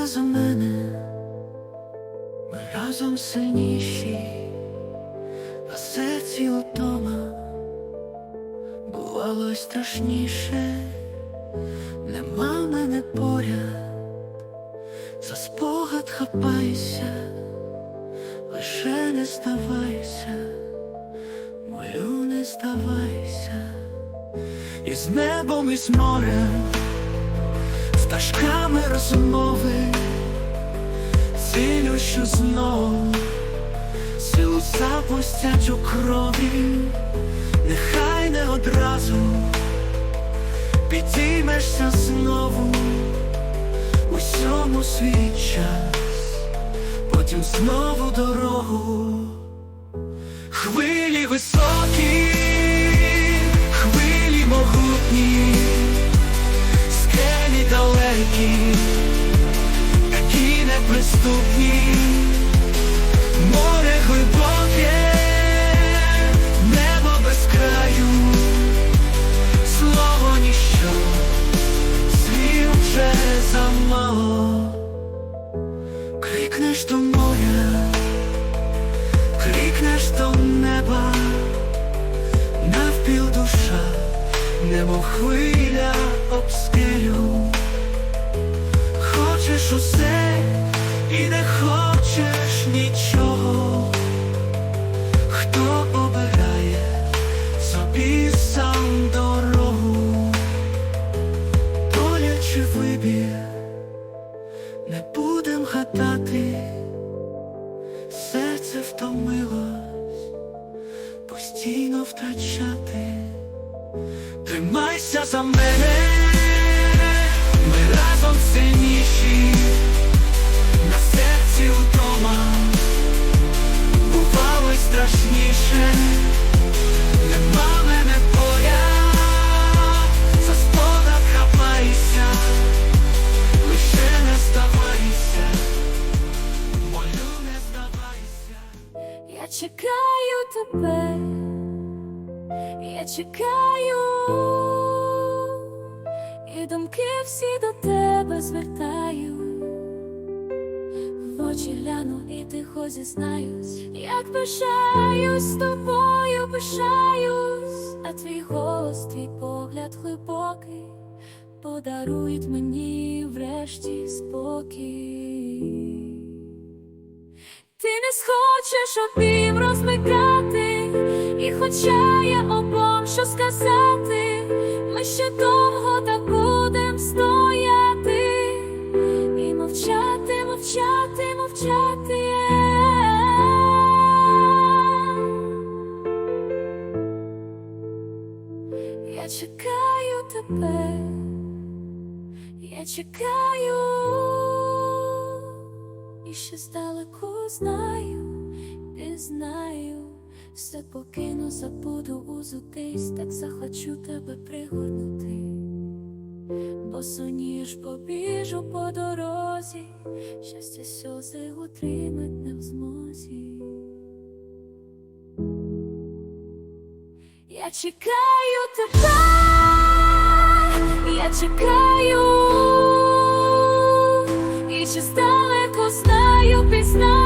Тримайся за мене, ми разом сильніші, а серці удома бувало страшніше, нема мене поряд, за спогад хапайся, лише не здавайся, молю, не здавайся, і з небом, і з морем пташками розмови, цілющу знов, силу запустять у крові, нехай не одразу підіймешся знову, усьому свій час, потім знову дорогу, хвилі високі, хвилі могутні далекі, такі неприступні, море глибоке, небо без краю, слово ніщо, слів вже замало, крикнеш до моря, крикнеш до неба, навпіл душа немов хвиля тебе, я чекаю, і думки всі до тебе звертаю. В очі гляну і тихо зізнаюсь, як пишаюсь тобою, пишаюсь, а твій голос, твій погляд глибокий подарують мені врешті спокій. Ти не схочеш обім розмикати, і хоча я обом що сказати, ми ще довго так будем стояти. І мовчати, мовчати, мовчати. Я чекаю тебе, я чекаю, і ще здалеку знаю, пізнаю, все покину, забуду узутись, так захочу тебе пригорнути, бо соніж побіжу по дорозі, щастя сльози утримать не в змозі. Я чекаю тебе, я чекаю, і чи здалеку знаю, пізнаю,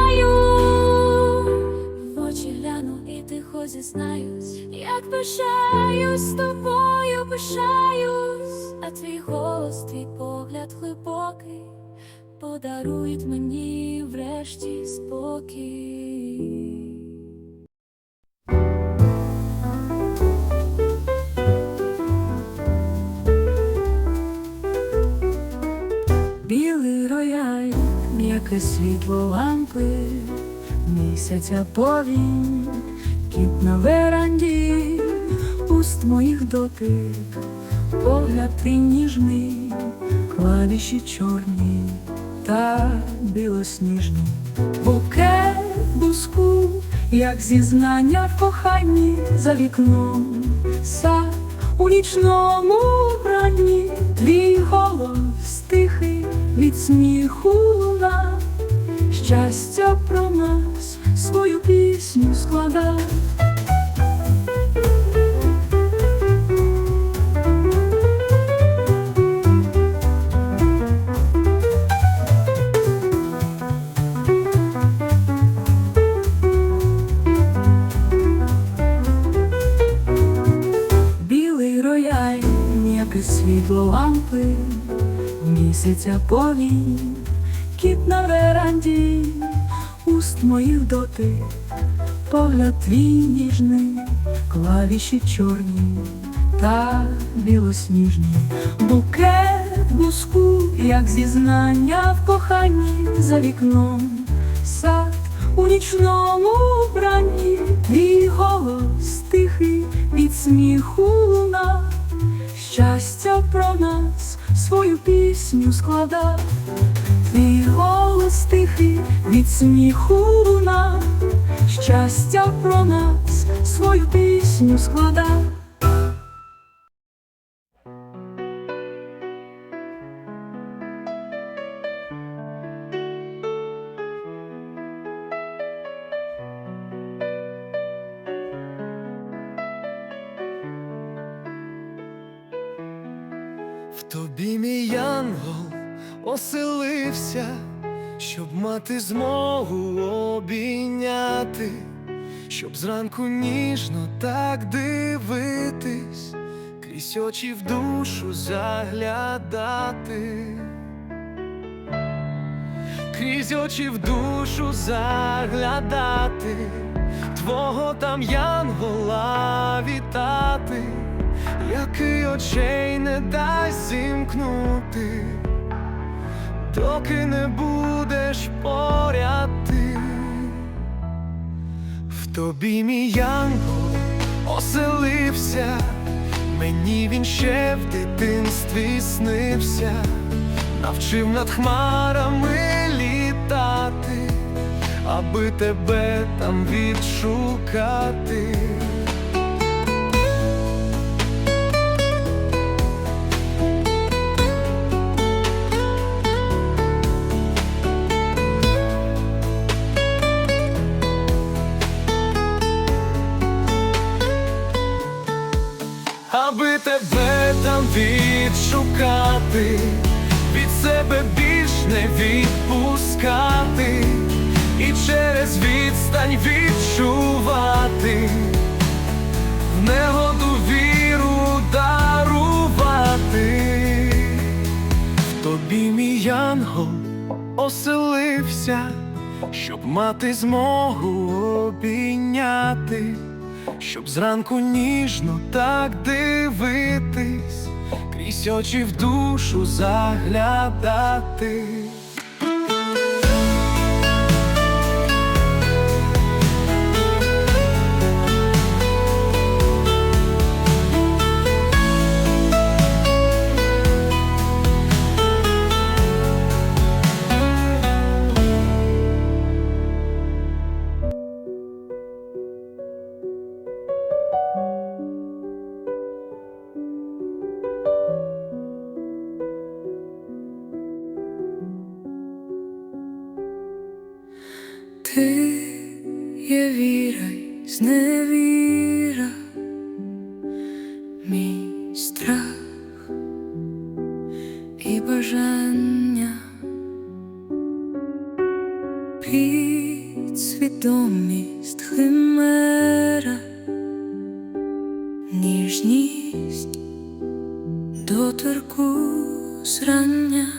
зізнаюсь, як пишаюсь тобою, пишаюсь, а твій голос, твій погляд глибокий подарують мені врешті спокій. Білий рояль, м'яке світло лампи, місяця повінь, кіт на веранді, уст моїх дотик, погляд твій ніжний, клавіші чорні та білосніжні, букет буску, як зізнання в коханні за вікном, сад у нічному вранні, твій голос тихий від сміху луна, щастя про нас свою пісню складав. Місяця повінь, кіт на веранді, уст моїх дотик, погляд твій ніжний, клавіші чорні та білосніжні, букет буску, як зізнання в коханні за вікном, сад у нічному вбранні, твій голос тихий від сміху луна, щастя про нас свою пісню складав, твій голос тихий від сміху луна, щастя про нас свою пісню складав. Зранку ніжно так дивитись, крізь очі в душу заглядати, крізь очі в душу заглядати, твого там янгола вітати який очей не дасть зімкнути, доки не будеш поряд ти. Тобі мій оселився, мені він ще в дитинстві снився, навчив над хмарами літати, аби тебе там відшукати. Оселився, щоб мати змогу обійняти щоб зранку ніжно так дивитись, крізь очі в душу заглядати. Terkuserangnya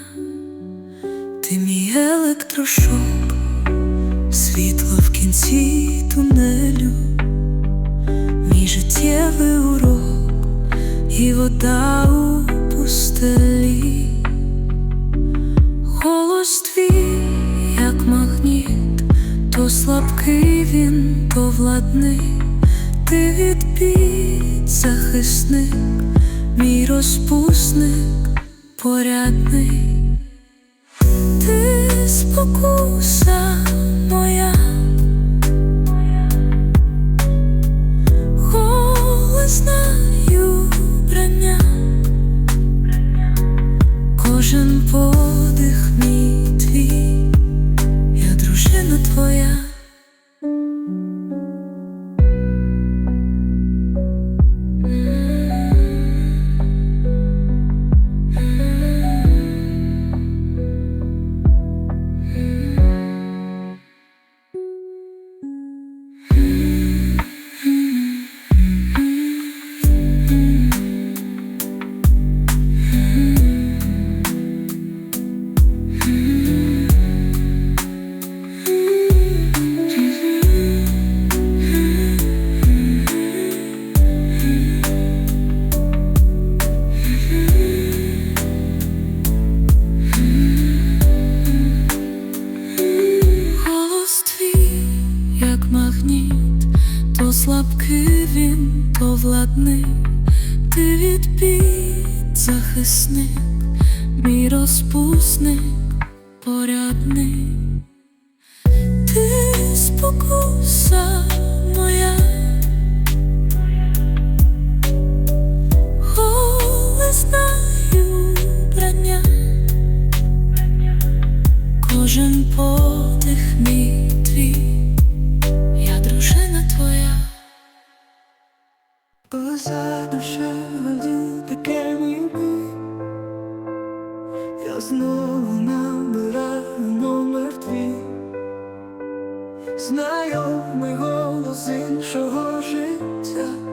то владний, ти від бід захисник, мій розпусник, порядний, ти спокуса моя. Голе знаю брання, кожен подих Знайомий голос іншого життя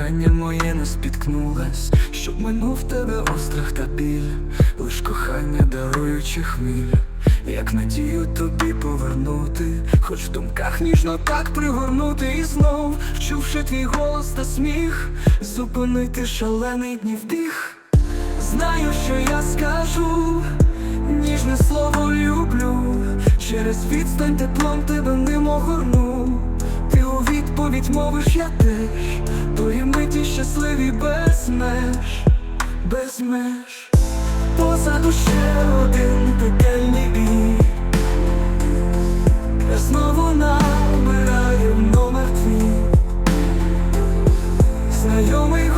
об зітхання моє не спіткнулась, щоб минув тебе острах та біль, лиш кохання даруючи хміль, як надію тобі повернути, хоч в думках ніжно так пригорнути. І знов, вчувши твій голос та сміх, зупинити шалений днів біг. Знаю, що я скажу, ніжне слово люблю, через відстань теплом тебе ним огорну. Ти у відповідь мовиш я теж, тої миті щасливі без меж, без меж. Позаду ще один пекельний бій. Я знову набираю номер твій. Знайомий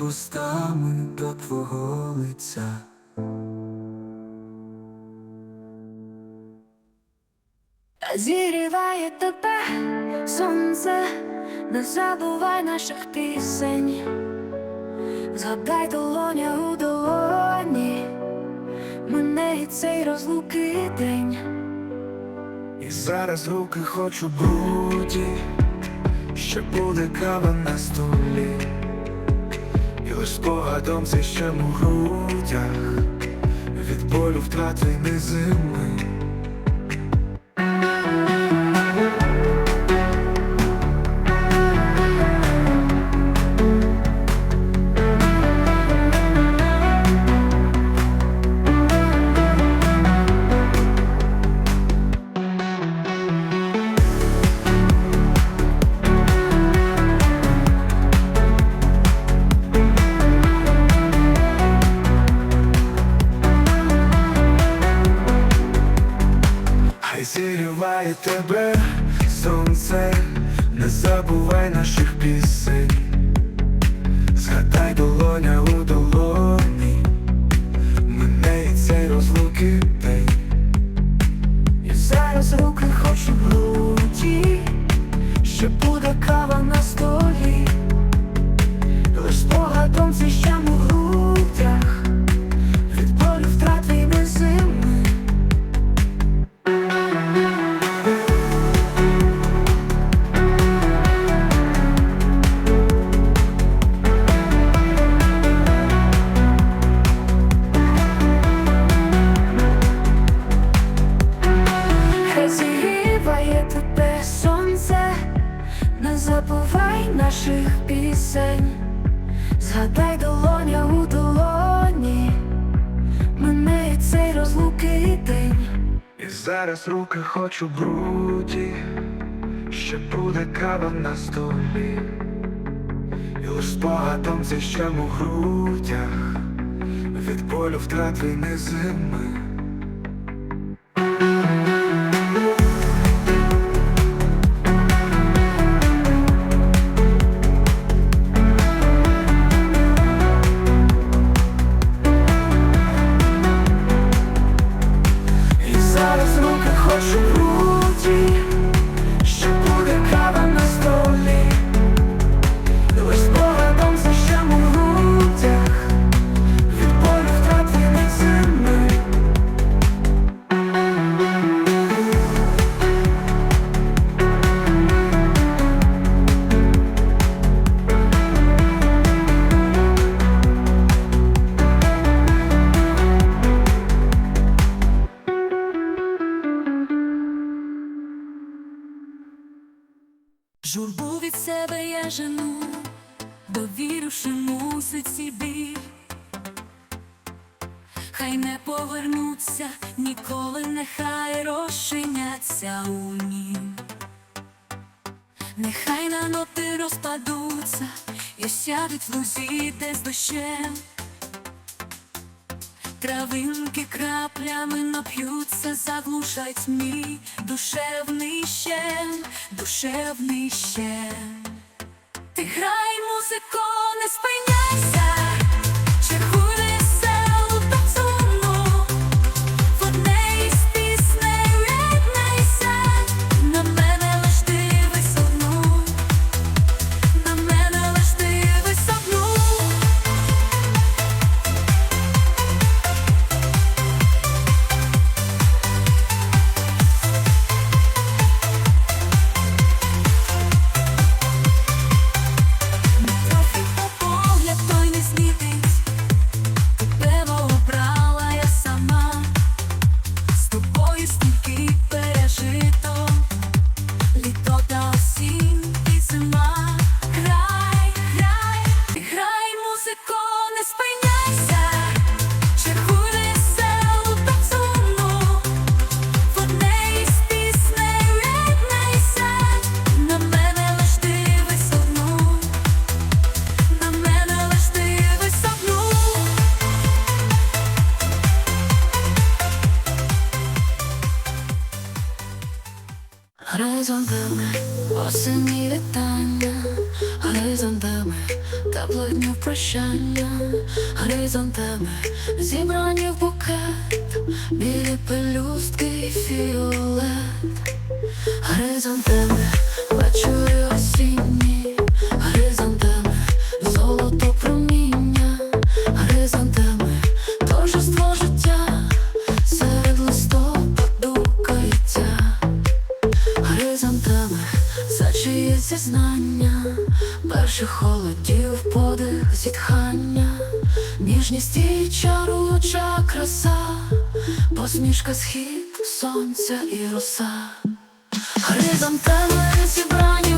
Мені бустами до твого лиця. Зіріває тебе сонце, не забувай наших пісень, згадай долоня у долоні, мене і цей розлуки день. І зараз руки хочу бруді, ще буде кава на столі, лиш спогадом зіщем у грудях від болю втрати незими. Зараз руки хочу бруді, ще буде кава на столі, І у спогадом зіщем у грудях від болю втрат війни зими. душевний ще, ти грай музико, не спиняй. Наче холодів подих зітхання, ніжність і чаруюча краса, посмішка схід, сонця і роса, Горизонтами зібрання.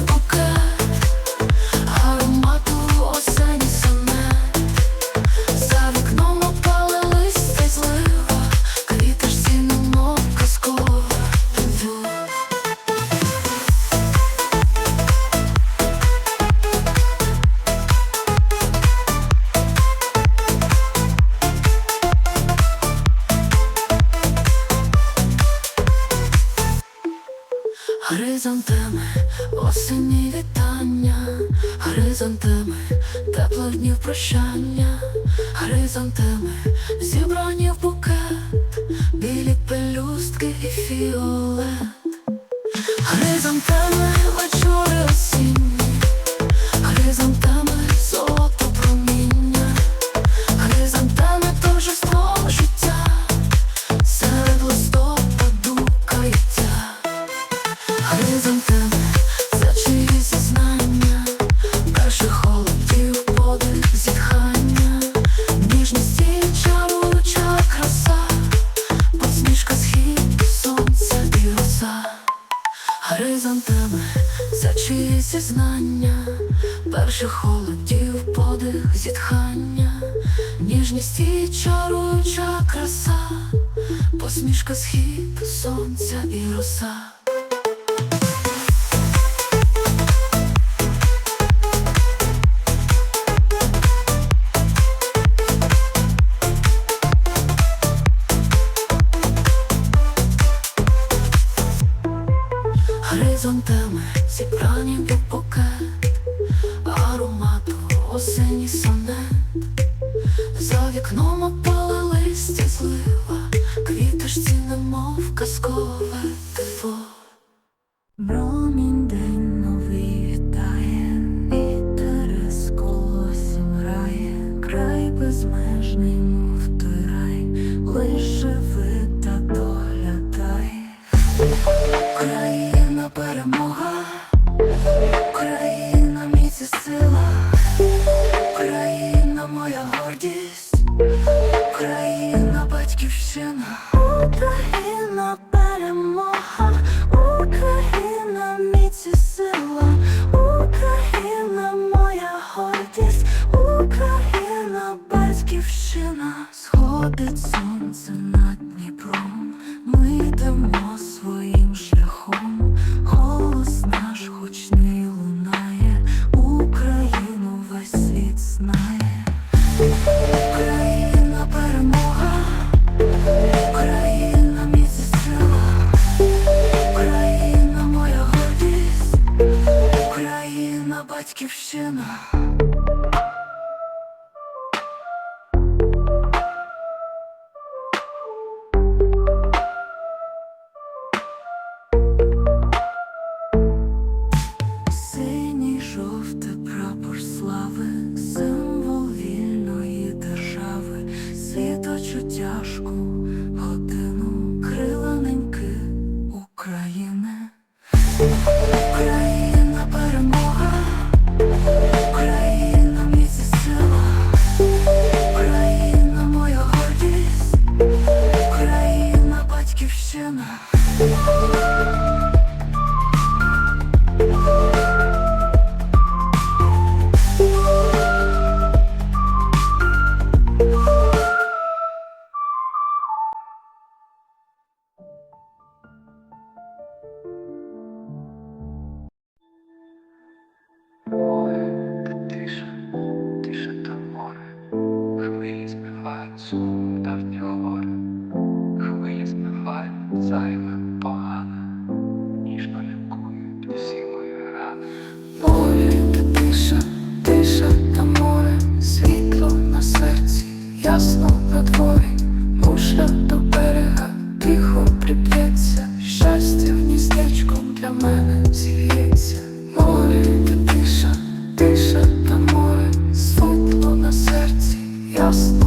хризантеми, осінні вітання, хризантеми, теплих днів прощання, хризантеми, зібрані в букет, білі пелюстки і фіолет, хризантеми, вечори осінні подих, зітхання, ніжність і чаруюча краса, посмішка схід, сонця і роса. батьківщина. lost.